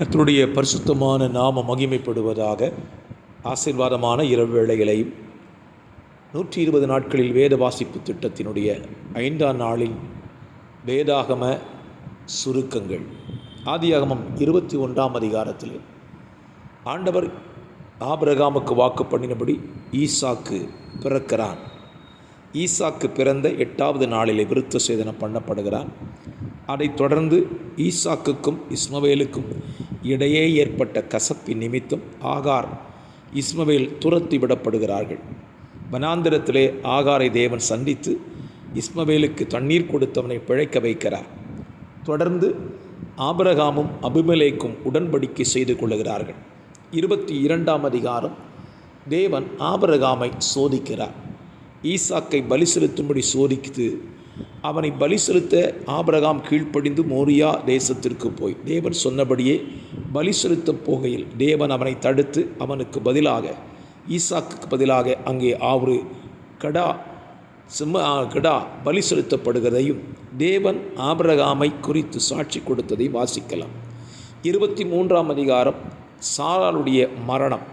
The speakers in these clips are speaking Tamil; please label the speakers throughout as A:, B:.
A: கத்தருடைய பரிசுத்தமான நாம மகிமைப்படுவதாக ஆசீர்வாதமான இரவு வேளைகளையும் நூற்றி இருபது நாட்களில் வேத வாசிப்பு திட்டத்தினுடைய ஐந்தாம் நாளில் வேதாகம சுருக்கங்கள். ஆதியாகமம் இருபத்தி ஒன்றாம் அதிகாரத்தில். ஆண்டவர் ஆபிரகாமுக்கு வாக்கு பண்ணினபடி ஈசாக்கு பிறக்கிறான். ஈசாக்கு பிறந்த எட்டாவது நாளிலே விருத்த சேதனம் பண்ணப்படுகிறான். அதைத் தொடர்ந்து ஈசாக்குக்கும் இஸ்மவேலுக்கும் இடையே ஏற்பட்ட கசப்பின் நிமித்தம் ஆகார் இஸ்மவேல் துரத்தி விடப்படுகிறார்கள். வனாந்திரத்திலே ஆகாரை தேவன் சந்தித்து இஸ்மவேலுக்கு தண்ணீர் கொடுத்தவனை பிழைக்க வைக்கிறார். தொடர்ந்து ஆபரகாமும் அபிமலேக்கும் உடன்படிக்கை செய்து கொள்ளுகிறார்கள். இருபத்தி இரண்டாம் அதிகாரம். தேவன் ஆபரகாமை சோதிக்கிறார். ஈசாக்கை பலி செலுத்தும்படி சோதித்து அவனை பலி செலுத்த ஆபரகாம் கீழ்ப்படிந்து மோரியா தேசத்திற்கு போய். தேவன் சொன்னபடியே பலி செலுத்தப் போகையில் தேவன் அவனை தடுத்து அவனுக்கு பதிலாக ஈசாக்குக்கு பதிலாக அங்கே ஆறு கடா சிம்ம கடா பலி செலுத்தப்படுகிறதையும் தேவன் ஆபரகாமை குறித்து சாட்சி கொடுத்ததை வாசிக்கலாம். இருபத்தி மூன்றாம் அதிகாரம் சாராளுடைய மரணம்.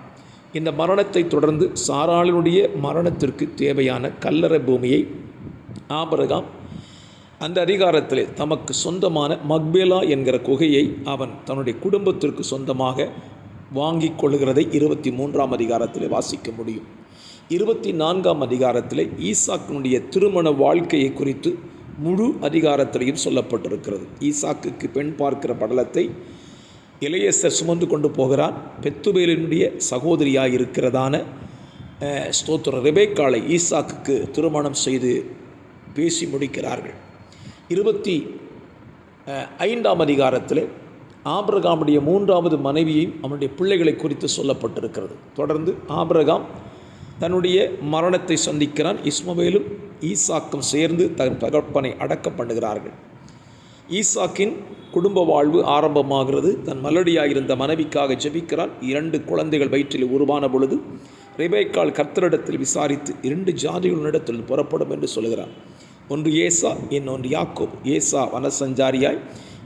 A: இந்த மரணத்தை தொடர்ந்து சாராளினுடைய மரணத்திற்கு தேவையான கல்லறை பூமியை ஆபரகாம் அந்த அதிகாரத்திலே தமக்கு சொந்தமான மக்பேலா என்கிற குகையை அவன் தன்னுடைய குடும்பத்திற்கு சொந்தமாக வாங்கிக் கொள்கிறதை இருபத்தி மூன்றாம் அதிகாரத்தில் வாசிக்க முடியும். இருபத்தி நான்காம் அதிகாரத்தில் ஈசாக்கினுடைய திருமண வாழ்க்கையை குறித்து முழு அதிகாரத்திலையும் சொல்லப்பட்டிருக்கிறது. ஈசாக்குக்கு பெண் பார்க்கிற படலத்தை இளையசர் சுமந்து கொண்டு போகிறான். பெத்துவேலினுடைய சகோதரியாக இருக்கிறதான ஸ்தோத்திர ரெபேக்காளை ஈசாக்குக்கு திருமணம் செய்து பேசி முடிக்கிறார்கள். இருபத்தி ஐந்தாம் அதிகாரத்தில் ஆபிரகாமுடைய மூன்றாவது மனைவியையும் அவனுடைய பிள்ளைகளை குறித்து சொல்லப்பட்டிருக்கிறது. தொடர்ந்து ஆபிரகாம் தன்னுடைய மரணத்தை சந்திக்கிறான். இஸ்மவேலும் ஈசாக்கும் சேர்ந்து தன் தகப்பனை அடக்கம் பண்ணுகிறார்கள். ஈசாக்கின் குடும்ப வாழ்வு ஆரம்பமாகிறது. தன் மலடியாக இருந்த மனைவிக்காக ஜெபிக்கிறான். இரண்டு குழந்தைகள் வயிற்றில் உருவான பொழுது ரிபேக்கால் கர்த்தரிடத்தில் விசாரித்து இரண்டு ஜாதிகளிடத்தில் புறப்படும் என்று சொல்கிறார் ஒன்று ஏசா இன்னொன்று யாக்கோபு. ஏசா வனசஞ்சாரியாய்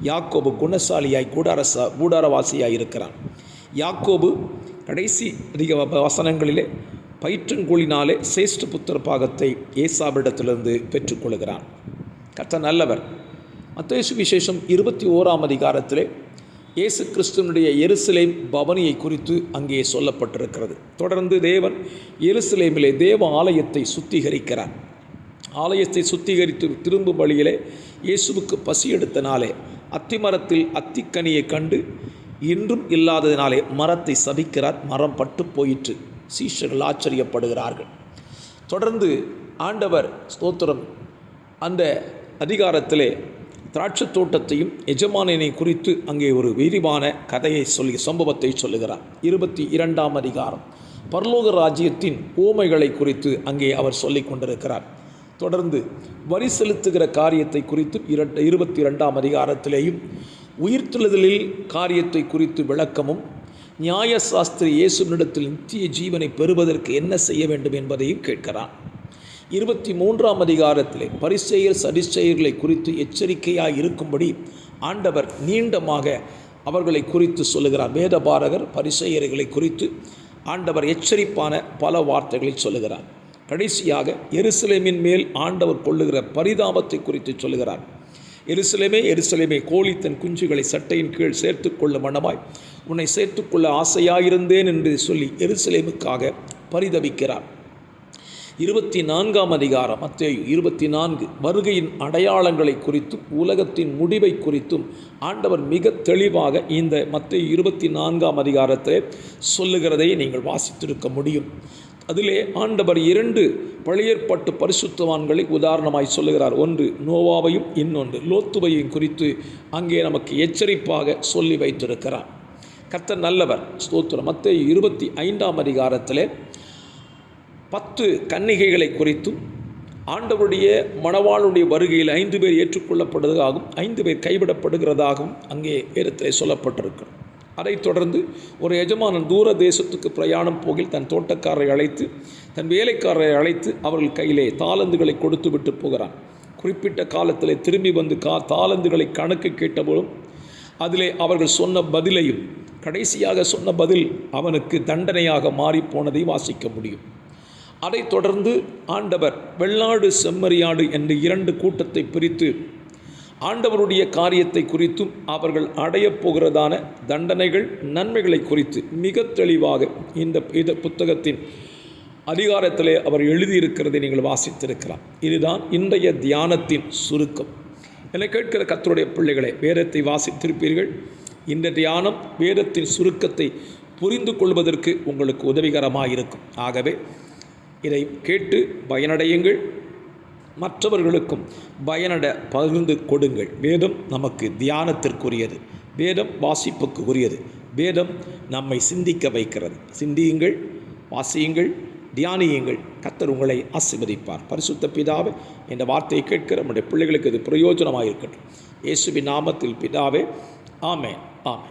A: யாக்கோபு குணசாலியாய் கூடாரசா கூடாரவாசியாய் இருக்கிறான். யாக்கோபு கடைசி அதிக வசனங்களிலே பயிற்றங்கூலினாலே சேஷ்ட புத்திர பாகத்தை ஏசாவிடத்திலிருந்து பெற்றுக்கொள்கிறான். கத்த நல்லவர். மத்தேசு விசேஷம் இருபத்தி ஓராம் அதிகாரத்திலே இயேசு கிறிஸ்துவனுடைய எருசலேம் பவனியை குறித்து அங்கே சொல்லப்பட்டிருக்கிறது. தொடர்ந்து தேவன் எருசலேமிலே தேவ ஆலயத்தை சுத்திகரிக்கிறார். ஆலயத்தை சுத்திகரித்து திரும்பும் வழியிலே இயேசுவுக்கு பசி எடுத்தனாலே அத்திமரத்தில் அத்திக்கனியை கண்டு இன்றும் இல்லாததினாலே மரத்தை சபிக்கிறார் மரம் பட்டு போயிற்று. சீஷர்கள் ஆச்சரியப்படுகிறார்கள். தொடர்ந்து ஆண்டவர் ஸ்தோத்திரம். அந்த அதிகாரத்திலே திராட்சைத் தோட்டத்தையும் எஜமானனை குறித்து அங்கே ஒரு விரிவான கதையை சொல்லி சம்பவத்தை சொல்லுகிறார். இருபத்தி இரண்டாம் அதிகாரம். பரலோக ராஜ்யத்தின் ஓமைகளை குறித்து அங்கே அவர் சொல்லிக் கொண்டிருக்கிறார். தொடர்ந்து வரி செலுத்துகிற காரியத்தை குறித்து இரண்டு இருபத்தி இரண்டாம் அதிகாரத்திலேயும் உயிர்த்தெழுதலில் காரியத்தை குறித்து விளக்கமும் நியாயசாஸ்திரி இயேசுவினிடத்தில் நித்திய ஜீவனை பெறுவதற்கு என்ன செய்ய வேண்டும் என்பதையும் கேட்கிறான். இருபத்தி மூன்றாம் அதிகாரத்திலே பரிசெயர் சரிசெயர்களை குறித்து எச்சரிக்கையாக இருக்கும்படி ஆண்டவர் நீண்டமாக அவர்களை குறித்து சொல்லுகிறார். வேதபாரகர் பரிசெயர்களை குறித்து ஆண்டவர் எச்சரிப்பான பல வார்த்தைகளை சொல்லுகிறார். கடைசியாக எருசலேமின் மேல் ஆண்டவர் கொள்ளுகிற பரிதாபத்தை குறித்து சொல்லுகிறார். எருசலேமே எருசலேமே கோழி தன் குஞ்சுகளை சட்டையின் கீழ் சேர்த்துக் கொள்ளும் மனமாய் உன்னை சேர்த்துக்கொள்ள ஆசையாயிருந்தேன் என்று சொல்லி எருசலேமுக்காக பரிதவிக்கிறார் இருபத்தி நான்காம் அதிகாரம் மத்தேயு இருபத்தி நான்கு வருகையின் அடையாளங்களை குறித்தும் உலகத்தின் முடிவை குறித்தும் ஆண்டவர் மிக தெளிவாக இந்த மத்திய இருபத்தி நான்காம் அதிகாரத்தை சொல்லுகிறதை நீங்கள் வாசித்திருக்க முடியும். அதிலே ஆண்டவர் இரண்டு பழையற்பட்டு பரிசுத்தவான்களை உதாரணமாய் சொல்லுகிறார். ஒன்று நோவாவையும் இன்னொன்று லோத்துவையும் குறித்து அங்கே நமக்கு எச்சரிப்பாக சொல்லி வைத்திருக்கிறார். கர்த்தர் நல்லவர். ஸ்தோத்திரம். மற்ற இருபத்தி ஐந்தாம் அதிகாரத்தில் பத்து கன்னிகைகளை குறித்தும் ஆண்டவருடைய மணவாளுடைய வருகையில் ஐந்து பேர் ஏற்றுக்கொள்ளப்படுவதாகவும் ஐந்து பேர் கைவிடப்படுகிறதாகவும் அங்கே வேதத்திலே சொல்லப்பட்டிருக்கிறது அதைத் தொடர்ந்து ஒரு எஜமானன் தூர தேசத்துக்கு பிரயாணம் போகில் தன் தோட்டக்காரரை அழைத்து தன் வேலைக்காரரை அழைத்து அவர்கள் கையிலே தாளந்துகளை கொடுத்து விட்டு போகிறான். குறிப்பிட்ட காலத்தில் திரும்பி வந்து கா தாளந்துகளை கணக்கு கேட்டபோதும் அதிலே அவர்கள் சொன்ன பதிலையும் கடைசியாக சொன்ன பதில் அவனுக்கு தண்டனையாக மாறிப்போனதை வாசிக்க முடியும். அதைத் தொடர்ந்து ஆண்டவர் வெள்ளாடு செம்மறியாடு என்ற இரண்டு கூட்டத்தை பிரித்து ஆண்டவருடைய காரியத்தை குறித்தும் அவர்கள் அடையப் போகிறதான தண்டனைகள் நன்மைகளை குறித்து மிக தெளிவாக இந்த இந்த புத்தகத்தின் அதிகாரத்திலே அவர் எழுதியிருக்கிறதை நீங்கள் வாசித்திருக்கிறார் இதுதான் இன்றைய தியானத்தின் சுருக்கம். என கேட்கிற கத்தருடைய பிள்ளைகளை வேதத்தை வாசித்திருப்பீர்கள். இந்த தியானம் வேதத்தின் சுருக்கத்தை புரிந்து கொள்வதற்கு உங்களுக்கு உதவிகரமாக இருக்கும் ஆகவே இதை கேட்டு பயனடையுங்கள். மற்றவர்களுக்கும் பயனட பகிர்ந்து கொடுங்கள். வேதம் நமக்கு தியானத்திற்குரியது. வேதம் வாசிப்புக்கு உரியது வேதம் நம்மை சிந்திக்க வைக்கிறது. சிந்தியுங்கள் வாசியுங்கள் தியானியுங்கள். கத்தர் உங்களை ஆசீர்வதிப்பார். பரிசுத்த பிதாவே என்ற வார்த்தையை கேட்கிற நம்முடைய பிள்ளைகளுக்கு இது பிரயோஜனமாக இருக்கட்டும் இயேசுவின் நாமத்தில் பிதாவே ஆமே ஆமே